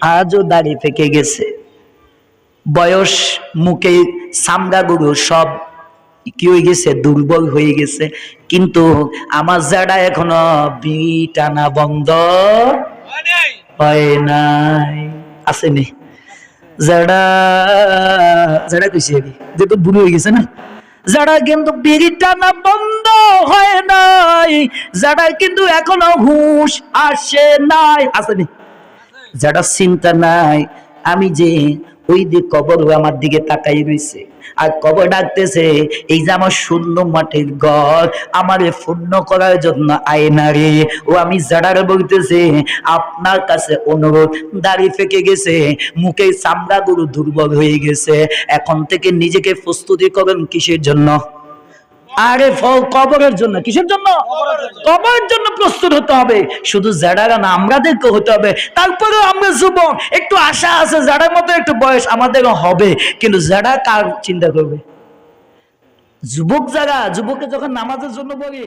আজও দাড়ি পেকে গেছে। বয়স, মুখে সামগা গুরু সব কি হয়ে গেছে? দুর্বল হয়ে গেছে। কিন্তু আমার জাডা এখনও বিড়ি টানা বন্ধ হয় নাই। আসেনি। যারা যারা কইছে আগে যে তো বুড়ো হয়ে গেছে না? যারা কিন্তু বিড়ি টানা বন্ধ হয় নাই। যারা কিন্তু এখনও হুঁশ আসে নাই। আসেনি। যারা চিন্তা নাই, আমি যে ওই যে কবর আমার দিকে তাকাই রয়েছে আর কবর ডাকতেছে, এই যে আমার শূন্য মাটির ঘর, আমারে পূর্ণ করার জন্য আয়না রে। ও আমি যারা বলতেছে, আপনার কাছে অনুরোধ, দাড়ি ফেকে গেছে, মুখে চামড়া গুরু দুর্বল হয়ে গেছে, এখন থেকে নিজেকে প্রস্তুতি করেন কিসের জন্য? আরে ফল কবরের জন্য কিসের জন্য? কবরের জন্য প্রস্তুত হতে হবে। শুধু জেডারা না আমাদেরকে হতে হবে। তারপরেও আমরা যুবক একটু আশা আছে জেডার মতো একটু বয়স আমাদেরও হবে। কিন্তু যারা কার চিন্তা করবে? যুবক যারা যুবকে যখন নামাজের জন্য বলে,